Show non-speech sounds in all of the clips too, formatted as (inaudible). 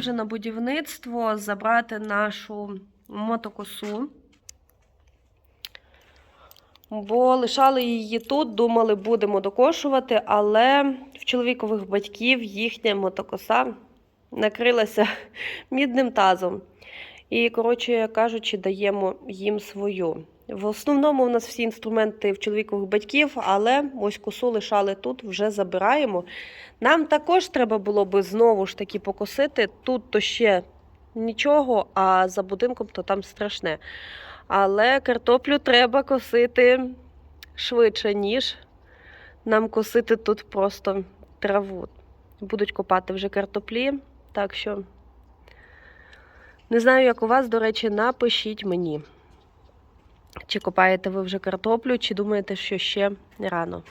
вже на будівництво забрати нашу мотокосу. Бо лишали її тут, думали, будемо докошувати, але в чоловікових батьків їхня мотокоса накрилася (laughs) мідним тазом. І, коротше кажучи, даємо їм свою. В основному у нас всі інструменти в чоловікових батьків, але ось косу лишали тут, вже забираємо. Нам також треба було би знову ж таки покосити. Тут то ще нічого, а за будинком то там страшне. Але картоплю треба косити швидше, ніж нам косити тут просто траву. Будуть копати вже картоплі, так що не знаю, як у вас, до речі, напишіть мені. Чи копаєте ви вже картоплю, чи думаєте, що ще рано?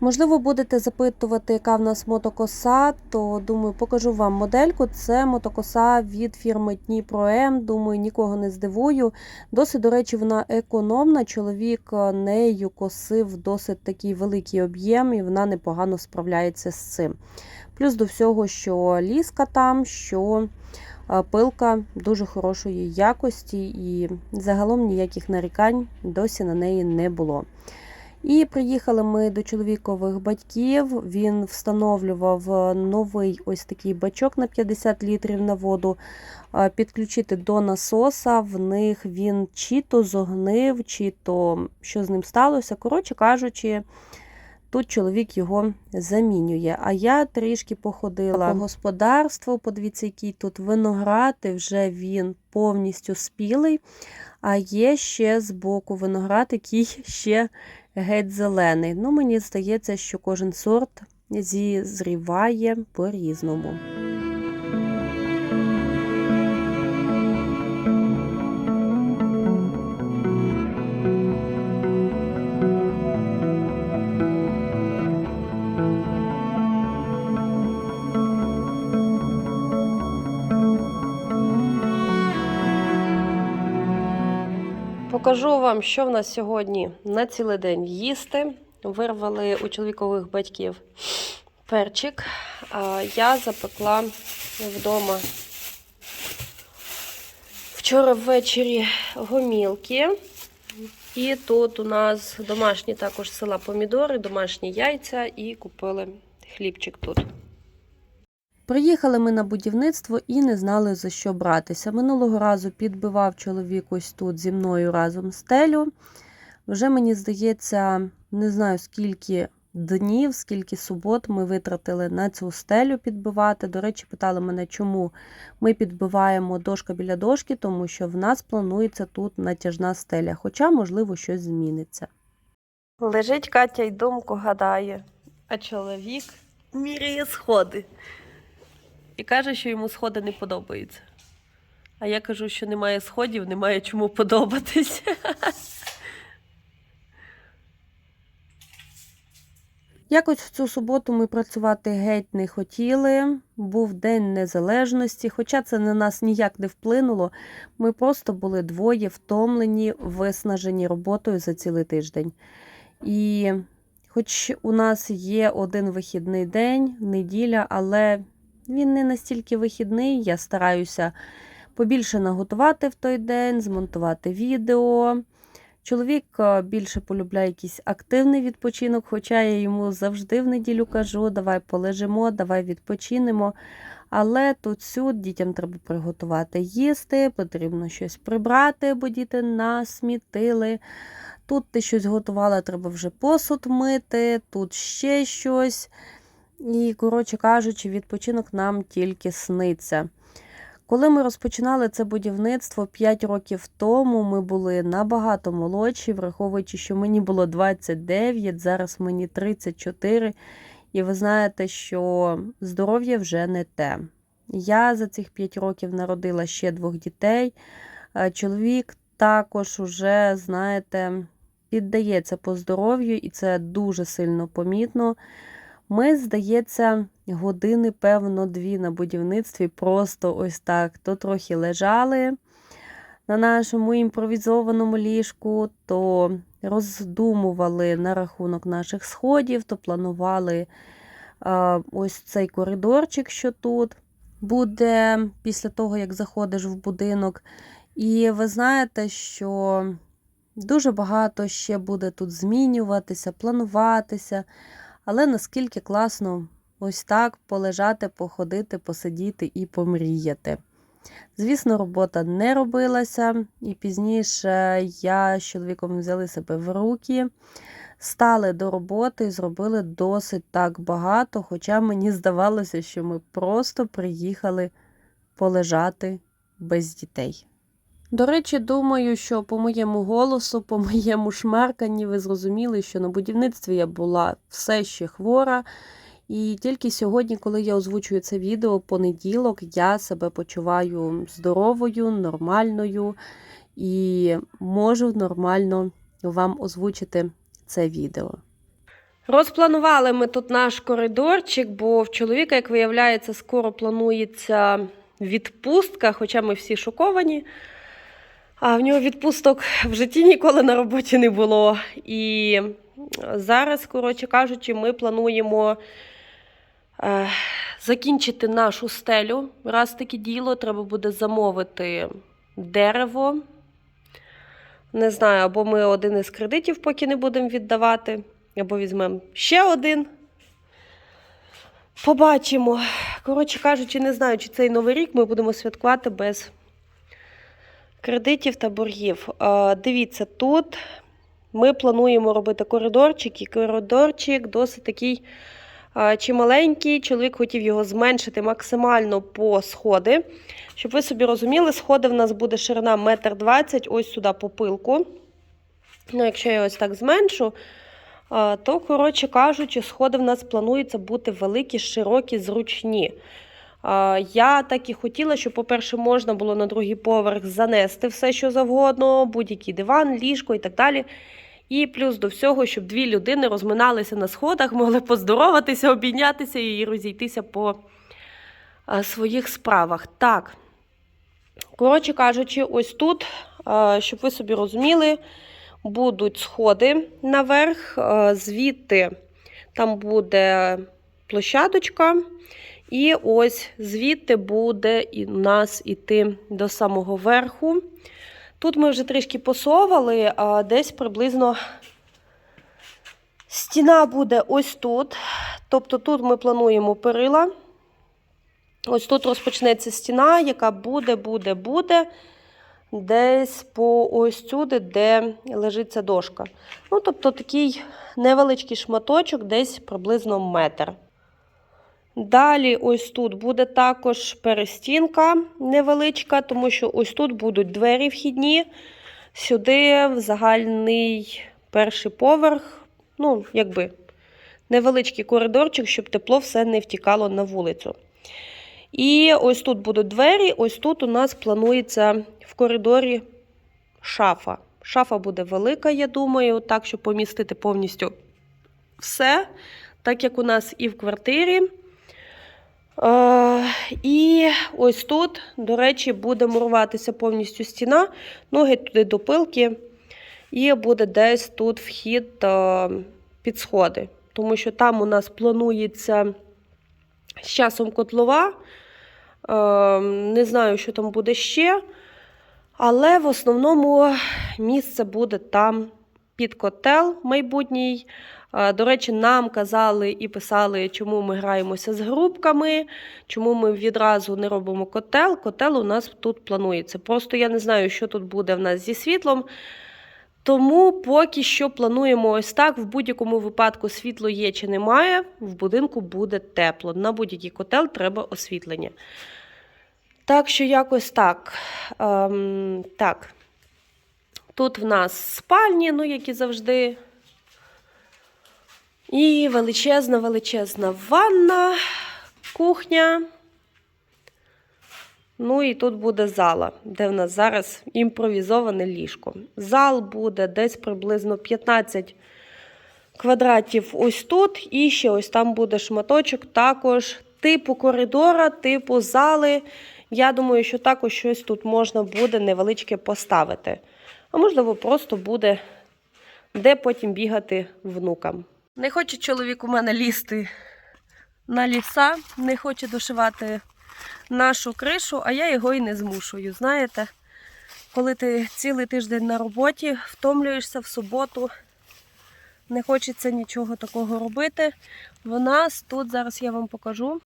Можливо, будете запитувати, яка в нас мотокоса, то думаю, покажу вам модельку. Це мотокоса від фірми Дніпро М. Думаю, нікого не здивую. Досить, до речі, вона економна. Чоловік нею косив досить такий великий об'єм, і вона непогано справляється з цим. Плюс до всього, що ліска там, що пилка дуже хорошої якості, і загалом ніяких нарікань досі на неї не було. І приїхали ми до чоловікових батьків. Він встановлював новий ось такий бачок на 50 літрів на воду. Підключити до насоса. В них він чи то зогнив, чи то що з ним сталося. Коротше кажучи, тут чоловік його замінює. А я трішки походила по господарству. Подивіться, який тут виноград, і вже він повністю спілий. А є ще з боку виноград, який (laughs) ще геть зелений. Ну, мені здається, що кожен сорт зізріває по-різному. Покажу вам, що в нас сьогодні на цілий день їсти. Вирвали у чоловікових батьків перчик. А Я запекла вдома вчора ввечері гомілки. І тут у нас домашні також села помідори, домашні яйця і купили хлібчик тут. Приїхали ми на будівництво і не знали за що братися. Минулого разу підбивав чоловік ось тут зі мною разом стелю. Вже мені здається, не знаю скільки днів, скільки субот ми витратили на цю стелю підбивати. До речі, питали мене, чому ми підбиваємо дошка біля дошки, тому що в нас планується тут натяжна стеля, хоча, можливо, щось зміниться. Лежить Катя й думку гадає, а чоловік міряє сходи. І каже, що йому сходи не подобаються. А я кажу, що немає сходів, немає чому подобатись. Якось в цю суботу ми працювати геть не хотіли. Був День Незалежності, хоча це на нас ніяк не вплинуло. Ми просто були двоє втомлені, виснажені роботою за цілий тиждень. І хоч у нас є один вихідний день, неділя, але він не настільки вихідний. Я стараюся побільше наготувати в той день, змонтувати відео. Чоловік е, більше полюбляє якийсь активний відпочинок, хоча я йому завжди в неділю кажу, давай полежимо, давай відпочинемо. Але тут сюди дітям треба приготувати їсти, потрібно щось прибрати, бо діти насмітили. Тут ти щось готувала, треба вже посуд мити, тут ще щось. І, коротше кажучи, відпочинок нам тільки сниться. Коли ми розпочинали це будівництво 5 років тому, ми були набагато молодші, враховуючи, що мені було 29, зараз мені 34. І ви знаєте, що здоров'я вже не те. Я за цих 5 років народила ще двох дітей. Чоловік також уже, знаєте, піддається по здоров'ю, і це дуже сильно помітно. Ми, здається, години, певно, дві на будівництві просто ось так. То трохи лежали на нашому імпровізованому ліжку, то роздумували на рахунок наших сходів, то планували ось цей коридорчик, що тут. буде після того, як заходиш в будинок. І ви знаєте, що дуже багато ще буде тут змінюватися, плануватися. Але наскільки класно ось так полежати, походити, посидіти і помріяти. Звісно, робота не робилася, і пізніше я з чоловіком взяли себе в руки, стали до роботи і зробили досить так багато, хоча мені здавалося, що ми просто приїхали полежати без дітей. До речі, думаю, що по моєму голосу, по моєму шмарканні ви зрозуміли, що на будівництві я була все ще хвора. І тільки сьогодні, коли я озвучую це відео, понеділок, я себе почуваю здоровою, нормальною і можу нормально вам озвучити це відео. Розпланували ми тут наш коридорчик, бо в чоловіка, як виявляється, скоро планується відпустка, хоча ми всі шоковані. А в нього відпусток в житті ніколи на роботі не було. І зараз, коротше кажучи, ми плануємо е, закінчити нашу стелю. Раз таке діло, треба буде замовити дерево. Не знаю, або ми один із кредитів поки не будемо віддавати, або візьмемо ще один. Побачимо. Коротше кажучи, не знаю, чи цей новий рік ми будемо святкувати без кредитів та боргів. Дивіться, тут ми плануємо робити коридорчик, і коридорчик досить такий чималенький. Чоловік хотів його зменшити максимально по сходи. Щоб ви собі розуміли, сходи в нас буде ширина 1,20 м ось сюди по пилку. Ну, якщо я ось так зменшу, то, коротше кажучи, сходи в нас планується бути великі, широкі, зручні. Я так і хотіла, щоб, по-перше, можна було на другий поверх занести все, що завгодно, будь-який диван, ліжко і так далі. І плюс до всього, щоб дві людини розминалися на сходах, могли поздороватися, обійнятися і розійтися по своїх справах. Так, коротше кажучи, ось тут, щоб ви собі розуміли, будуть сходи наверх, звідти там буде площадочка. І ось звідти буде і нас іти до самого верху. Тут ми вже трішки посовали, а десь приблизно стіна буде ось тут. Тобто тут ми плануємо перила. Ось тут розпочнеться стіна, яка буде, буде, буде десь по ось сюди, де лежить ця дошка. Ну, тобто такий невеличкий шматочок, десь приблизно метр. Далі, ось тут буде також перестінка невеличка, тому що ось тут будуть двері вхідні. Сюди в загальний перший поверх, ну, якби невеличкий коридорчик, щоб тепло все не втікало на вулицю. І ось тут будуть двері, ось тут у нас планується в коридорі шафа. Шафа буде велика, я думаю, так, щоб помістити повністю все, так як у нас і в квартирі. Е, і ось тут, до речі, буде муруватися повністю стіна, ноги туди до пилки, і буде десь тут вхід е, під сходи. Тому що там у нас планується з часом котлова. Е, Не знаю, що там буде ще. Але в основному місце буде там під котел майбутній. До речі, нам казали і писали, чому ми граємося з грубками, чому ми відразу не робимо котел. Котел у нас тут планується. Просто я не знаю, що тут буде в нас зі світлом. Тому поки що плануємо ось так. В будь-якому випадку світло є чи немає, в будинку буде тепло. На будь-який котел треба освітлення. Так що якось так. Ем, так. Тут в нас спальні, ну, як і завжди. І величезна, величезна ванна, кухня. Ну і тут буде зала, де в нас зараз імпровізоване ліжко. Зал буде десь приблизно 15 квадратів ось тут. І ще ось там буде шматочок також типу коридора, типу зали. Я думаю, що також щось тут можна буде невеличке поставити. А можливо, просто буде де потім бігати внукам. Не хоче чоловік у мене лізти на ліса, не хоче дошивати нашу кришу, а я його і не змушую. Знаєте, коли ти цілий тиждень на роботі, втомлюєшся в суботу, не хочеться нічого такого робити. В нас тут, зараз я вам покажу.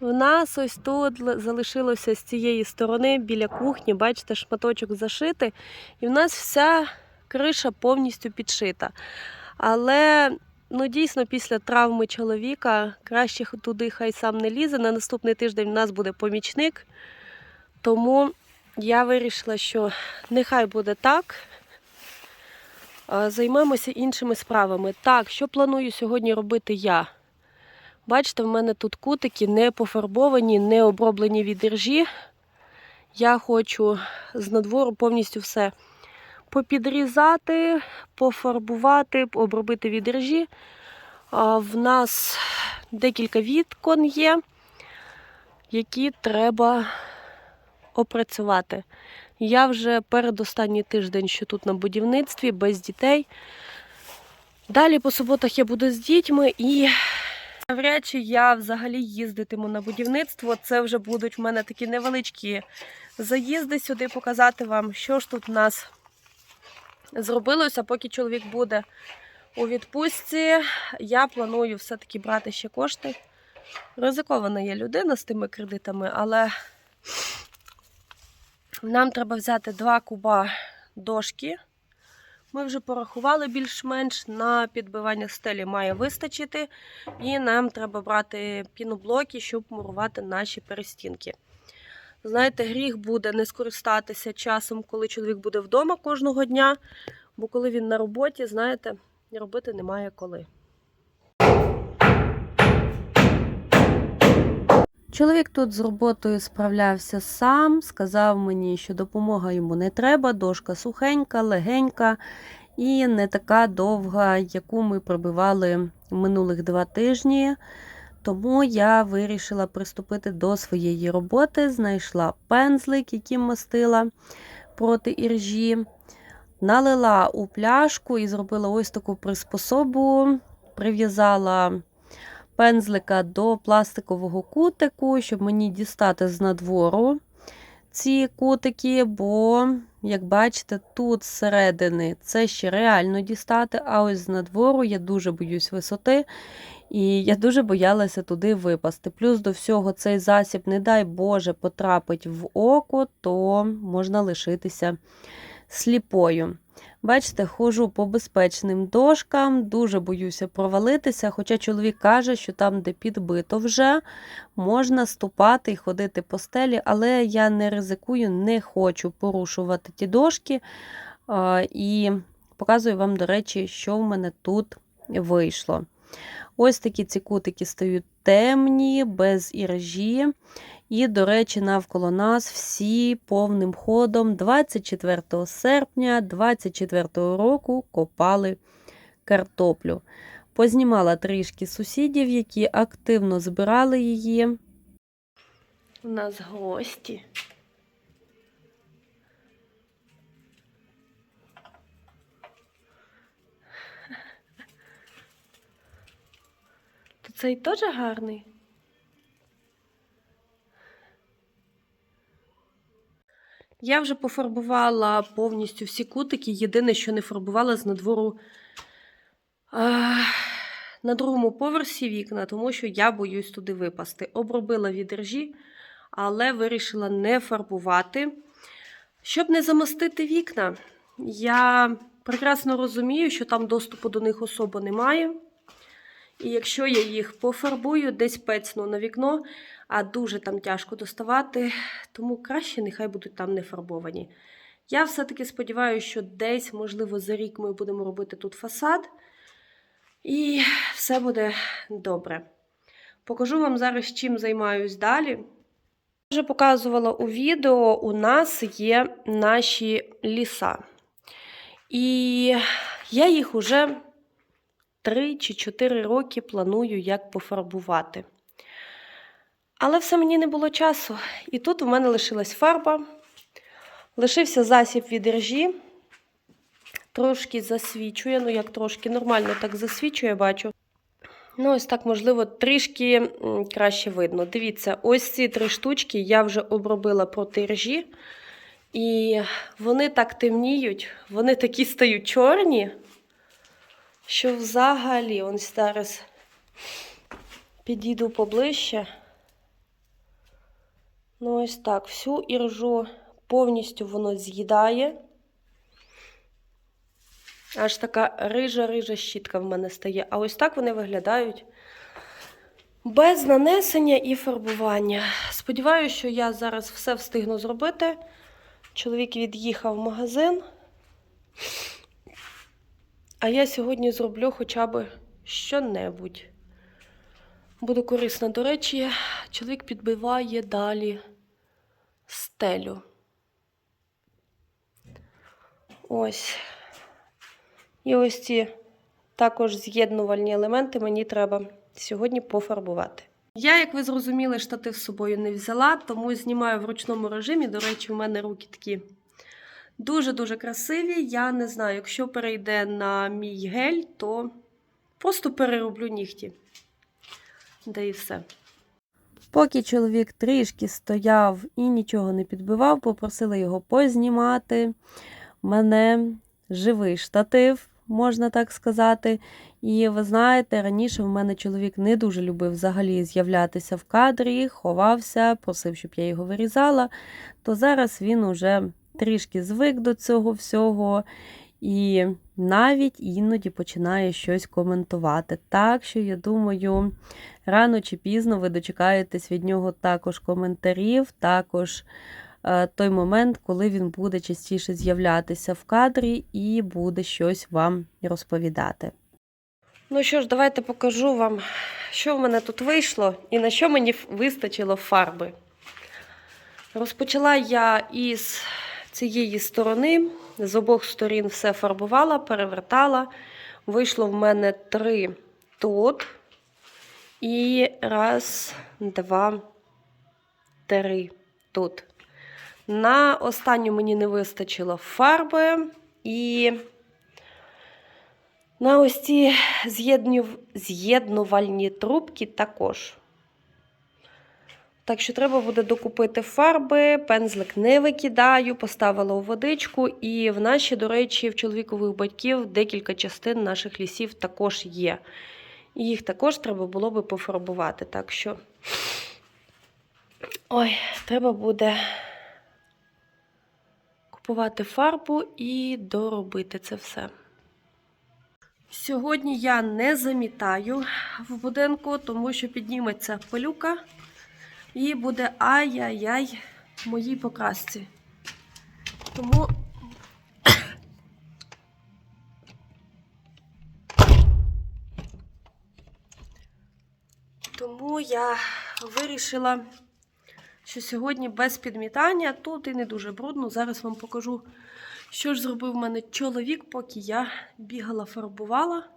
В нас ось тут залишилося з цієї сторони біля кухні, бачите, шматочок зашитий, і в нас вся криша повністю підшита. Але ну, дійсно після травми чоловіка краще туди хай сам не лізе. На наступний тиждень в нас буде помічник. Тому я вирішила, що нехай буде так. Займемося іншими справами. Так, що планую сьогодні робити я? Бачите, в мене тут кутики не пофарбовані, не оброблені від іржі. Я хочу з надвору повністю все попідрізати, пофарбувати, обробити від В нас декілька вікон є, які треба опрацювати. Я вже передостанній тиждень, що тут на будівництві, без дітей. Далі по суботах я буду з дітьми і навряд чи я взагалі їздитиму на будівництво. Це вже будуть в мене такі невеличкі заїзди сюди, показати вам, що ж тут в нас зробилося, поки чоловік буде у відпустці. Я планую все-таки брати ще кошти. Ризикована є людина з тими кредитами, але нам треба взяти два куба дошки. Ми вже порахували більш-менш на підбивання стелі має вистачити. І нам треба брати піноблоки, щоб мурувати наші перестінки. Знаєте, гріх буде не скористатися часом, коли чоловік буде вдома кожного дня, бо коли він на роботі, знаєте, робити немає коли. Чоловік тут з роботою справлявся сам, сказав мені, що допомога йому не треба, дошка сухенька, легенька і не така довга, яку ми пробивали минулих два тижні. Тому я вирішила приступити до своєї роботи, знайшла пензлик, яким мастила проти іржі, налила у пляшку і зробила ось таку приспособу, прив'язала пензлика до пластикового кутику, щоб мені дістати з надвору ці кутики, бо, як бачите, тут зсередини це ще реально дістати, а ось з надвору я дуже боюсь висоти. І я дуже боялася туди випасти. Плюс до всього цей засіб, не дай Боже, потрапить в око, то можна лишитися сліпою. Бачите, ходжу по безпечним дошкам, дуже боюся провалитися, хоча чоловік каже, що там, де підбито вже, можна ступати і ходити по стелі, але я не ризикую, не хочу порушувати ті дошки. І показую вам, до речі, що в мене тут вийшло. Ось такі ці кутики стають темні, без іржі. І, до речі, навколо нас всі повним ходом 24 серпня 24 року копали картоплю. Познімала трішки сусідів, які активно збирали її. У нас гості. Цей теж гарний. Я вже пофарбувала повністю всі кутики. Єдине, що не фарбувала з надвору а, на другому поверсі вікна, тому що я боюсь туди випасти. Обробила від іржі, але вирішила не фарбувати. Щоб не замостити вікна, я прекрасно розумію, що там доступу до них особо немає. І якщо я їх пофарбую, десь пецну на вікно, а дуже там тяжко доставати, тому краще нехай будуть там не фарбовані. Я все-таки сподіваюся, що десь, можливо, за рік ми будемо робити тут фасад, і все буде добре. Покажу вам зараз, чим займаюсь далі. Вже показувала у відео, у нас є наші ліса. І я їх уже 3 чи 4 роки планую, як пофарбувати. Але все мені не було часу. І тут у мене лишилась фарба, лишився засіб від іржі. Трошки засвічує, ну як трошки, нормально так засвічує, бачу. Ну, ось так, можливо, трішки краще видно. Дивіться, ось ці три штучки я вже обробила проти ржі. І вони так темніють, вони такі стають чорні, що взагалі, ось зараз підійду поближче. Ну, ось так, всю іржу повністю воно з'їдає. Аж така рижа-рижа щітка в мене стає. А ось так вони виглядають без нанесення і фарбування. Сподіваюся, що я зараз все встигну зробити. Чоловік від'їхав в магазин. А я сьогодні зроблю хоча б що-небудь. Буду корисна. До речі, чоловік підбиває далі стелю. Ось. І ось ці також з'єднувальні елементи мені треба сьогодні пофарбувати. Я, як ви зрозуміли, штатив з собою не взяла, тому знімаю в ручному режимі. До речі, у мене руки такі дуже-дуже красиві. Я не знаю, якщо перейде на мій гель, то просто перероблю нігті. Де і все. Поки чоловік трішки стояв і нічого не підбивав, попросила його познімати. Мене живий штатив, можна так сказати. І ви знаєте, раніше в мене чоловік не дуже любив взагалі з'являтися в кадрі, ховався, просив, щоб я його вирізала. То зараз він уже трішки звик до цього всього. І навіть іноді починає щось коментувати. Так що, я думаю, рано чи пізно ви дочекаєтесь від нього також коментарів, також е, той момент, коли він буде частіше з'являтися в кадрі і буде щось вам розповідати. Ну що ж, давайте покажу вам, що в мене тут вийшло і на що мені вистачило фарби. Розпочала я із цієї сторони, з обох сторін все фарбувала, перевертала. Вийшло в мене три тут. І раз, два, три тут. На останню мені не вистачило фарби. І на ось ці з'єднувальні трубки також. Так що треба буде докупити фарби, пензлик не викидаю, поставила у водичку. І в наші, до речі, в чоловікових батьків декілька частин наших лісів також є. І їх також треба було би пофарбувати. Так що, ой, треба буде купувати фарбу і доробити це все. Сьогодні я не замітаю в будинку, тому що підніметься пилюка. І буде ай-яй-яй моїй покрасці. Тому Тому я вирішила, що сьогодні без підмітання, тут і не дуже брудно. Зараз вам покажу, що ж зробив в мене чоловік, поки я бігала, фарбувала.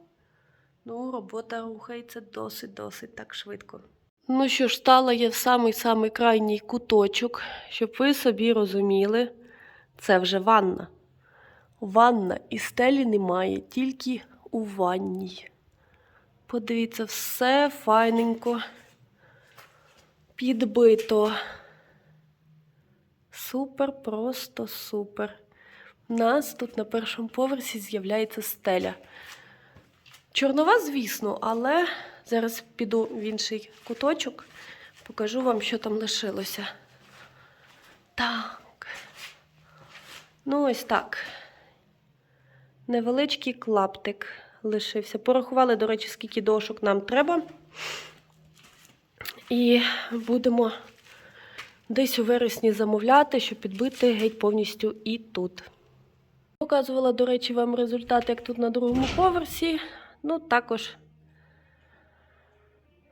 Ну, робота рухається досить-досить так швидко. Ну що ж, стала я в самий-самий крайній куточок, щоб ви собі розуміли, це вже ванна. Ванна і стелі немає, тільки у ванній. Подивіться, все файненько підбито. Супер, просто супер. У нас тут на першому поверсі з'являється стеля. Чорнова, звісно, але зараз піду в інший куточок, покажу вам, що там лишилося. Так. Ну, ось так. Невеличкий клаптик лишився. Порахували, до речі, скільки дошок нам треба. І будемо десь у вересні замовляти, щоб підбити геть повністю і тут. Показувала, до речі, вам результат, як тут на другому поверсі. Ну, також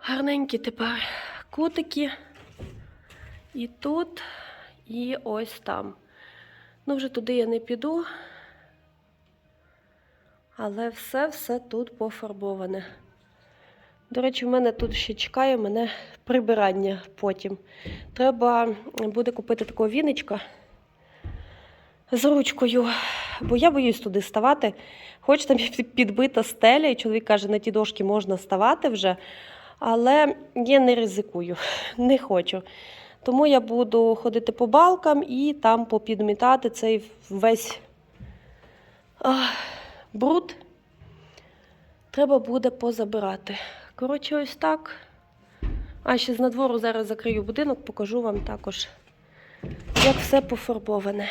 гарненькі тепер кутики. І тут, і ось там. Ну, вже туди я не піду. Але все-все тут пофарбоване. До речі, в мене тут ще чекає мене прибирання потім. Треба буде купити такого віничка з ручкою, бо я боюсь туди ставати. Хоч там підбита стеля, і чоловік каже, на ті дошки можна ставати вже. Але я не ризикую, (laughs) не хочу. Тому я буду ходити по балкам і там попідмітати цей весь ах, бруд. Треба буде позабирати. Коротше, ось так. А ще з надвору зараз закрию будинок, покажу вам також, як все пофарбоване.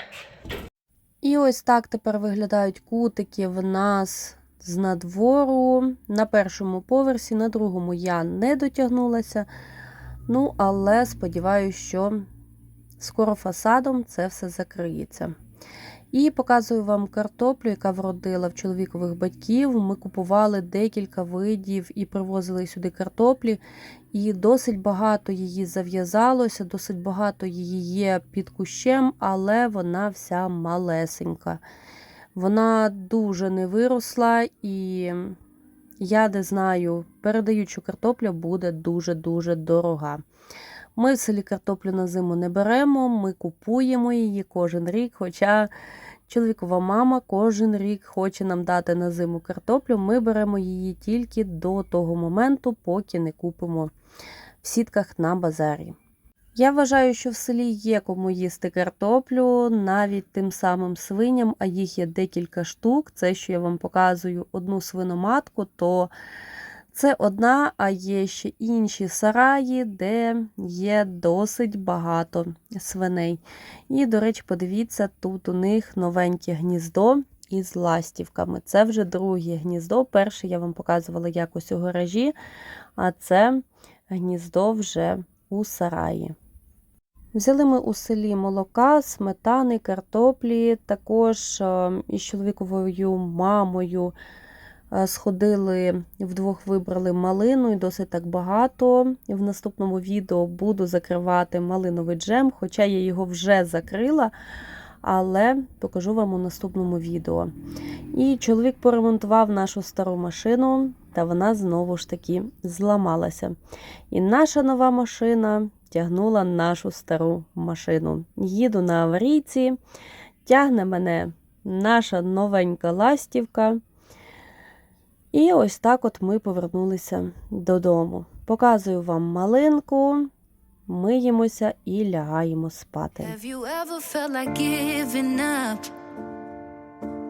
І ось так тепер виглядають кутики в нас з надвору. На першому поверсі, на другому я не дотягнулася. Ну, але сподіваюся, що скоро фасадом це все закриється. І показую вам картоплю, яка вродила в чоловікових батьків. Ми купували декілька видів і привозили сюди картоплі. І досить багато її зав'язалося, досить багато її є під кущем, але вона вся малесенька. Вона дуже не виросла, і я не знаю, передають, що картопля буде дуже-дуже дорога. Ми в селі картоплю на зиму не беремо, ми купуємо її кожен рік. Хоча чоловікова мама кожен рік хоче нам дати на зиму картоплю. Ми беремо її тільки до того моменту, поки не купимо в сітках на базарі. Я вважаю, що в селі є кому їсти картоплю, навіть тим самим свиням, а їх є декілька штук. Це, що я вам показую одну свиноматку, то це одна, а є ще інші сараї, де є досить багато свиней. І, до речі, подивіться, тут у них новеньке гніздо із ластівками. Це вже друге гніздо. Перше я вам показувала якось у гаражі, а це гніздо вже у сараї. Взяли ми у селі молока, сметани, картоплі. Також е, із чоловіковою мамою е, сходили, вдвох вибрали малину і досить так багато. В наступному відео буду закривати малиновий джем, хоча я його вже закрила, але покажу вам у наступному відео. І чоловік поремонтував нашу стару машину, та вона знову ж таки зламалася. І наша нова машина тягнула нашу стару машину. Їду на аварійці, тягне мене наша новенька ластівка. І ось так от ми повернулися додому. Показую вам малинку, миємося і лягаємо спати.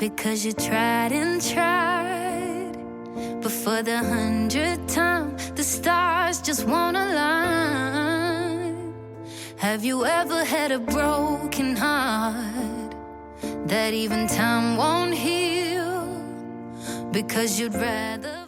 Because you tried and tried. But for the hundredth time, the stars just won't align. Have you ever had a broken heart that even time won't heal? Because you'd rather.